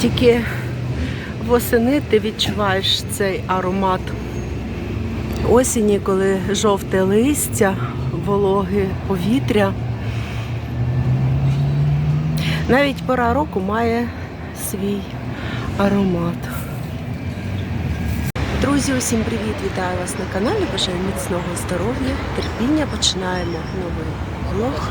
Тільки восени ти відчуваєш цей аромат осені, коли жовте листя, вологе повітря. Навіть пора року має свій аромат. Друзі, усім привіт! Вітаю вас на каналі. Бажаю міцного здоров'я, терпіння. Починаємо новий влог.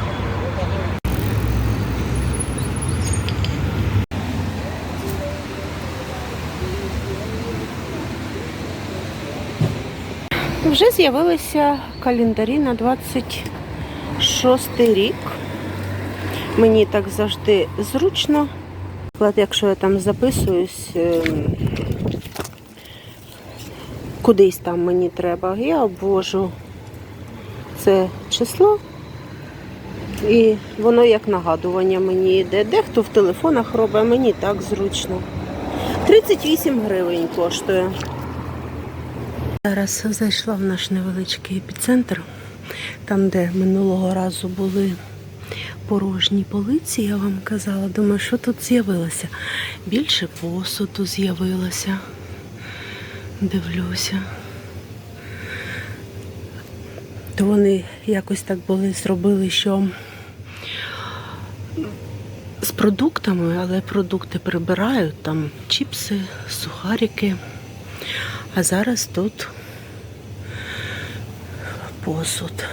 Вже з'явилися календарі на 26 рік. Мені так завжди зручно. Якщо я там записуюсь, ем, кудись там мені треба, я обвожу це число. І воно як нагадування мені йде. Дехто в телефонах робить, мені так зручно. 38 гривень коштує. Зараз зайшла в наш невеличкий епіцентр, там, де минулого разу були порожні полиці, я вам казала. Думаю, що тут з'явилося. Більше посуду з'явилося. Дивлюся. То вони якось так були, зробили, що з продуктами, але продукти прибирають, там чіпси, сухарики. А зараз тут посуд.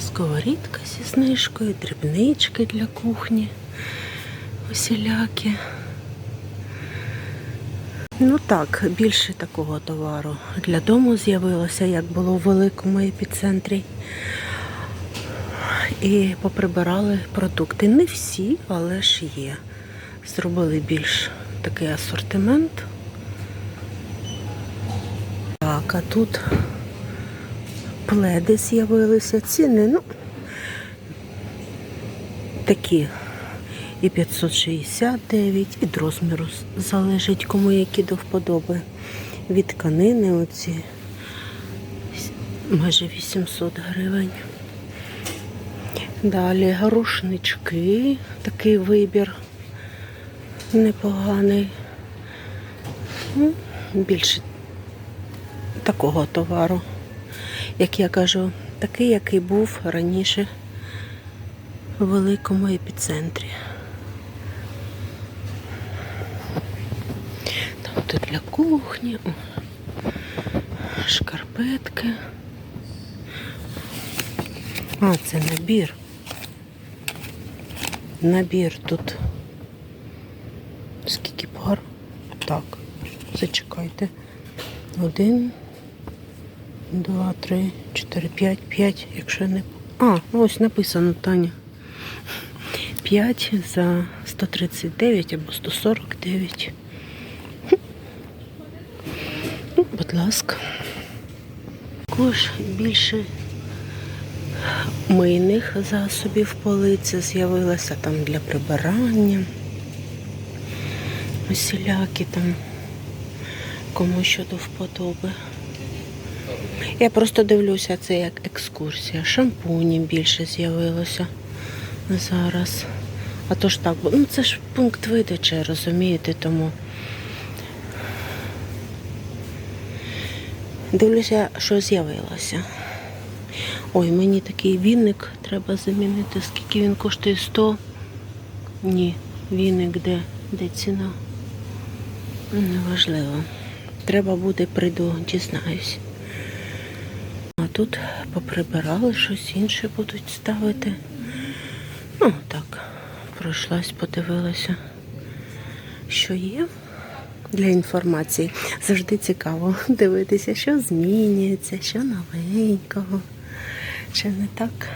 Сковорідка зі знижкою, дрібнички для кухні, усілякі. Ну так, більше такого товару для дому з'явилося, як було в великому епіцентрі. І поприбирали продукти. Не всі, але ж є. Зробили більш такий асортимент. Так, а тут пледи з'явилися. Ціни, ну, такі і 569, від розміру залежить, кому які до вподоби. Від тканини оці майже 800 гривень. Далі рушнички, такий вибір непоганий. Ну, Більше такого товару. Як я кажу, такий, який був раніше в великому епіцентрі. Там тут для кухні, шкарпетки. А, це набір. Набір тут. Скільки пар? Так, зачекайте. Один, два, три, чотири, п'ять, п'ять, якщо не. А, ось написано Таня. 5 за 139 або 149. Ну, будь ласка. Також більше мийних засобів полиці з'явилося там для прибирання. Усілякі там кому що до вподоби. Я просто дивлюся, це як екскурсія. Шампуні більше з'явилося зараз. А то ж так, ну це ж пункт видачі, розумієте, тому. Дивлюся, що з'явилося. Ой, мені такий віник треба замінити. Скільки він коштує 100? Ні, віник де? Де ціна? Неважливо. Треба буде, прийду, дізнаюсь. А тут поприбирали, щось інше будуть ставити. Ну, так, пройшлась, подивилася, що є для інформації. Завжди цікаво дивитися, що змінюється, що новенького. Чи не так?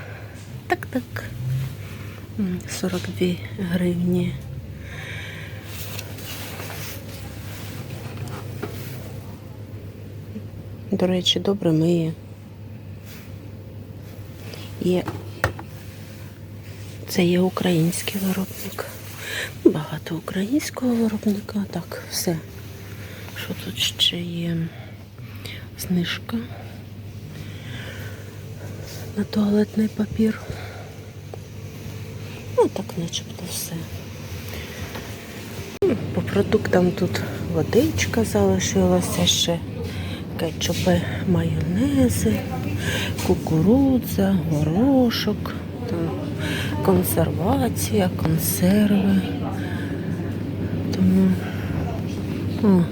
Так, так. 42 гривні. До речі, добре миє. Є. Це є український виробник. Багато українського виробника. Так, все. Що тут ще є? Знижка на туалетний папір. Ну, так начебто все. По продуктам тут водичка залишилася ще, кетчупи, майонези, кукурудза, горошок, консервація, консерви. Тому о,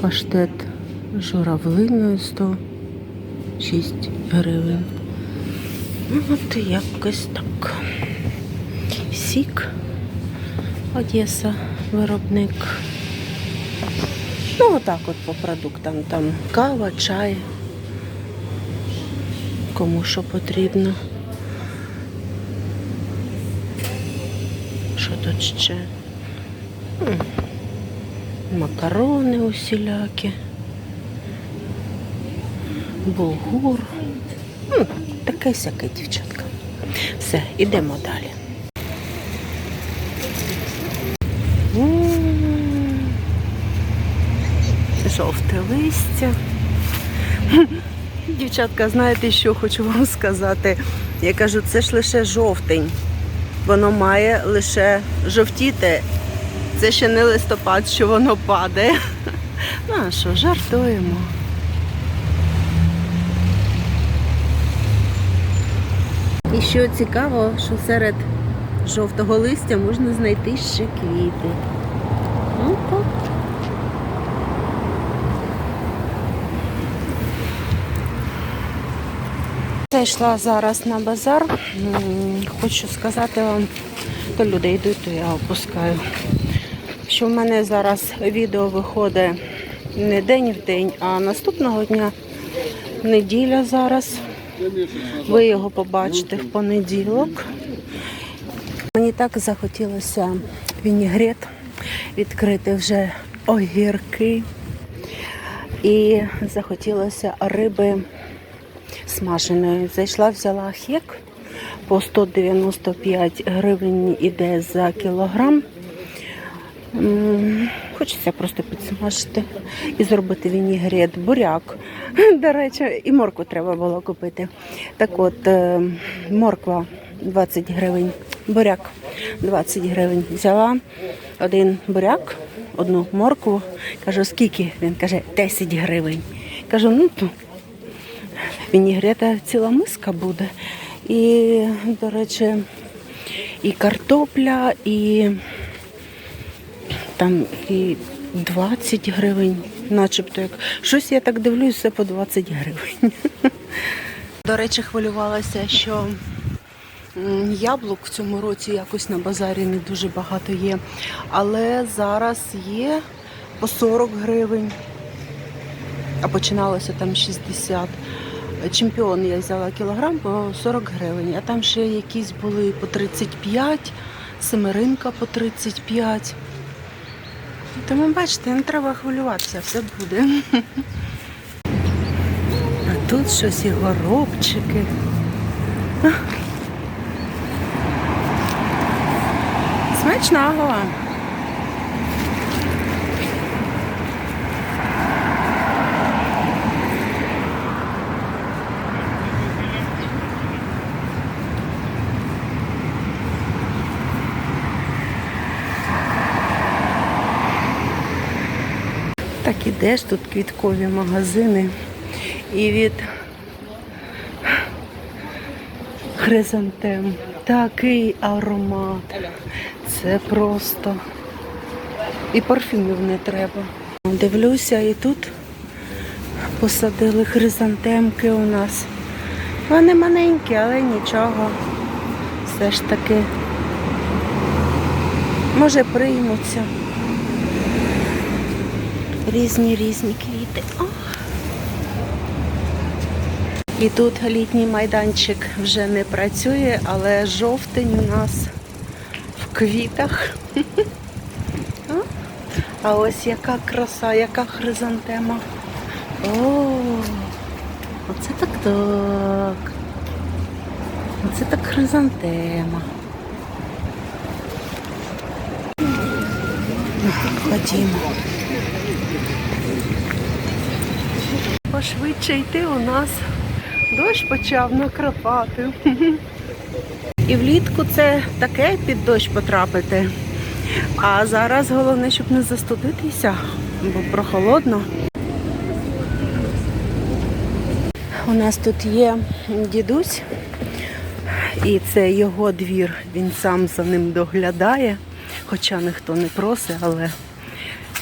паштет журавлиною 106 гривень. Ну, От якось так. Сік. Одеса виробник. Ну, отак от по продуктам. Там кава, чай. Кому що потрібно. Що тут ще? Макарони усілякі. Булгур. Таке сяке, дівчатка. Все, ідемо далі. Листя. Дівчатка, знаєте, що хочу вам сказати? Я кажу, це ж лише жовтень. Воно має лише жовтіти. Це ще не листопад, що воно падає. Ну, а що, жартуємо. І що цікаво, що серед жовтого листя можна знайти ще квіти. Ну так. Зайшла зараз на базар. Хочу сказати вам, то люди йдуть, то я опускаю. Що в мене зараз відео виходить не день в день, а наступного дня неділя зараз. Ви його побачите в понеділок. Мені так захотілося вінігрет відкрити вже огірки. І захотілося риби смаженої. Зайшла, взяла хек по 195 гривень іде за кілограм. Хочеться просто підсмажити і зробити вінігрет, буряк. До речі, і моркву треба було купити. Так от, е, морква 20 гривень, буряк 20 гривень. Взяла один буряк, одну моркву. Кажу, скільки? Він каже, 10 гривень. Кажу, ну то вінігрета ціла миска буде. І, до речі, і картопля, і там і 20 гривень, начебто як. Щось я так дивлюсь, все по 20 гривень. До речі, хвилювалася, що яблук в цьому році якось на базарі не дуже багато є. Але зараз є по 40 гривень, а починалося там 60. Чемпіон я взяла кілограм по 40 гривень, а там ще якісь були по 35, семеринка по 35. Тому бачите, не треба хвилюватися, все буде. А тут щось і горобчики. Смачного Так ідеш, тут квіткові магазини. І від хризантем такий аромат. Це просто. І парфюмів не треба. Дивлюся, і тут посадили хризантемки у нас. Вони маленькі, але нічого. Все ж таки. Може приймуться. Різні різні квіти. О! І тут літній майданчик вже не працює, але жовтень у нас в квітах. А ось яка краса, яка хризантема. О, оце так так. Оце так хризантема. Ходімо. Пошвидше йти у нас дощ почав накрапати. І влітку це таке під дощ потрапити. А зараз головне, щоб не застудитися, бо прохолодно. У нас тут є дідусь, і це його двір. Він сам за ним доглядає, хоча ніхто не просить, але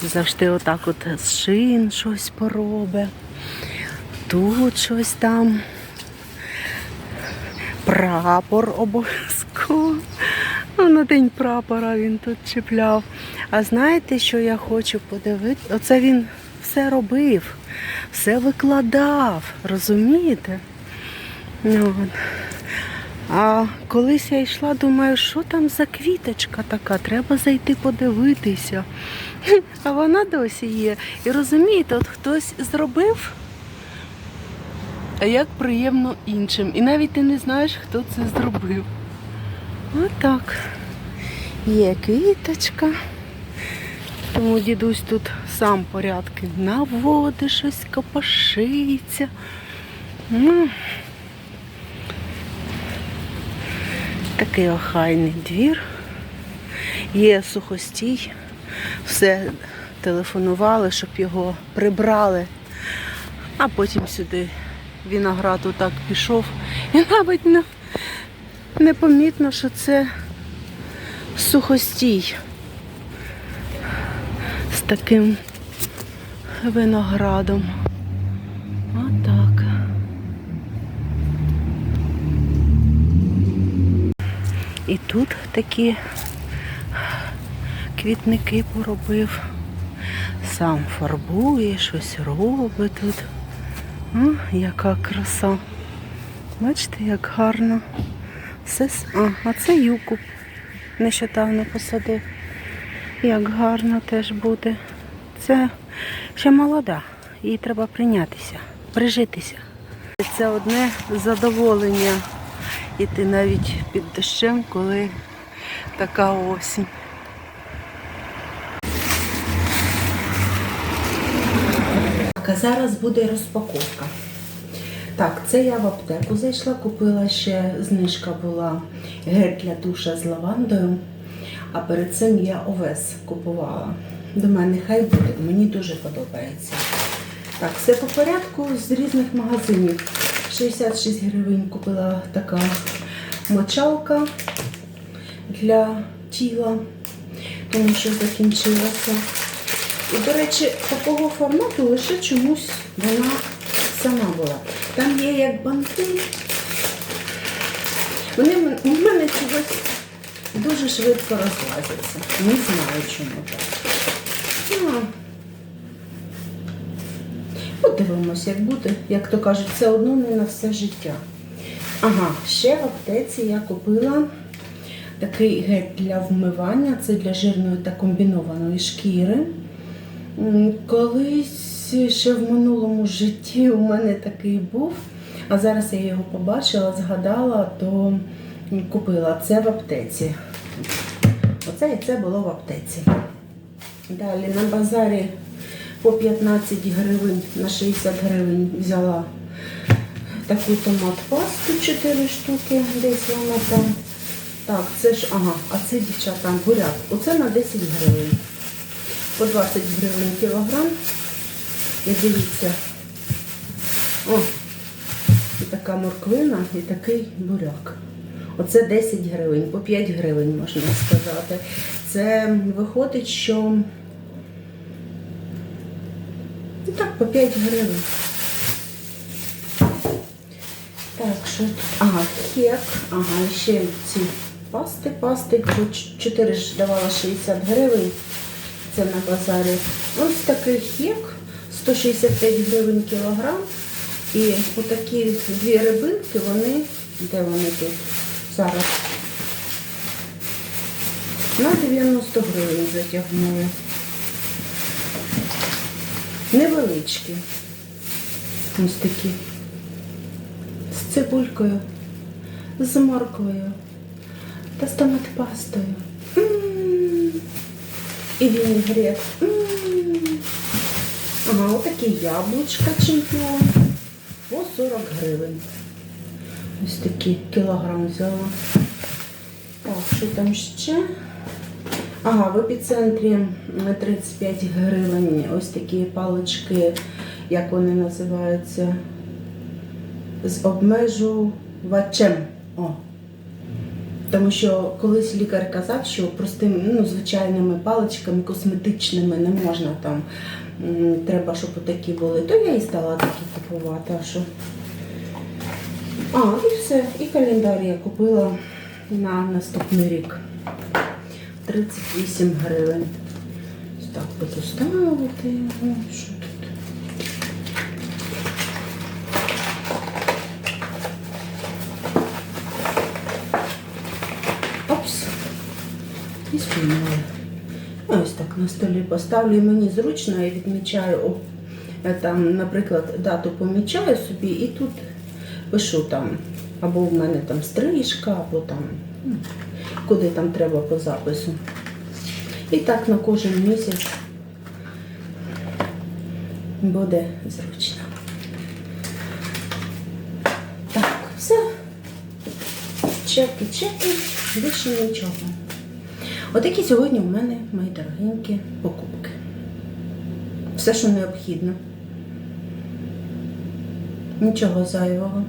завжди отак от з шин щось поробить. Тут щось там. Прапор обов'язково. Ну, на день прапора він тут чіпляв. А знаєте, що я хочу подивитися? Оце він все робив, все викладав, розумієте? Ну, от. А колись я йшла, думаю, що там за квіточка така, треба зайти подивитися. А вона досі є. І розумієте, от хтось зробив, а як приємно іншим. І навіть ти не знаєш, хто це зробив. Отак. Є квіточка. Тому дідусь тут сам порядки наводить, щось копошиться. Ну, такий охайний двір. Є сухостій. Все телефонували, щоб його прибрали. А потім сюди виноград отак пішов. І навіть не, непомітно, що це сухостій з таким виноградом. Отак. І тут такі квітники поробив. Сам фарбує, щось робить тут. О, яка краса. Бачите, як гарно. Все, а, а це юку нещодавно посадив. Як гарно теж буде. Це ще молода. Їй треба прийнятися, прижитися. Це одне задоволення іти навіть під дощем, коли така осінь. Так, а зараз буде розпаковка. Так, це я в аптеку зайшла, купила ще знижка була гель для душа з лавандою. А перед цим я овес купувала. До мене хай буде, мені дуже подобається. Так, все по порядку з різних магазинів. 66 гривень купила така мочалка для тіла, тому що закінчилася. І, до речі, такого формату лише чомусь вона сама була. Там є як банти. Вони у мене чогось дуже швидко розлазяться. Не знаю, чому так. Ну, Подивимось, як буде. Як то кажуть, це одно не на все життя. Ага, ще в аптеці я купила такий гель для вмивання. Це для жирної та комбінованої шкіри. Колись ще в минулому житті у мене такий був, а зараз я його побачила, згадала, то купила. Це в аптеці. Оце і це було в аптеці. Далі на базарі по 15 гривень на 60 гривень взяла таку томат пасту 4 штуки, десь вона там. Так, це ж, ага, а це дівчата буряк. Оце на 10 гривень. По 20 гривень кілограм. І дивіться. О, і така морквина, і такий буряк. Оце 10 гривень, по 5 гривень можна сказати. Це виходить, що ну так, по 5 гривень. Так, що тут? Ага, хек. Ага, ще ці пасти, пасти. По 4 ж давала 60 гривень. Це на базарі. Ось такий хек, 165 гривень кілограм. І отакі дві рибинки, вони, де вони тут зараз? На 90 гривень затягнули. Невеличкі. Ось такі. З цибулькою, з морквою та з томат-пастою. М. І вінігрет. М. Ага, отакі яблучка чемпіон. По 40 гривень. Ось такі кілограм взяла. Так, що там ще? Ага, в епіцентрі 35 гривень. Ось такі палички, як вони називаються, з обмежувачем. О. Тому що колись лікар казав, що простими, ну, звичайними паличками косметичними не можна там. Треба, щоб такі були. То я і стала такі купувати. А що? А, і все. І календар я купила на наступний рік. 38 гривень. Так буду ставити його. Що тут? Опс. І спіймали. Ось так на столі поставлю. І мені зручно, я відмічаю, там, наприклад, дату помічаю собі і тут пишу там, або в мене там стрижка, або там, ну, куди там треба по запису. І так на кожен місяць буде зручно. Так, все. Чеки, чеки, більше нічого. Отакі сьогодні у мене мої дорогенькі покупки. Все, що необхідно. Нічого зайвого.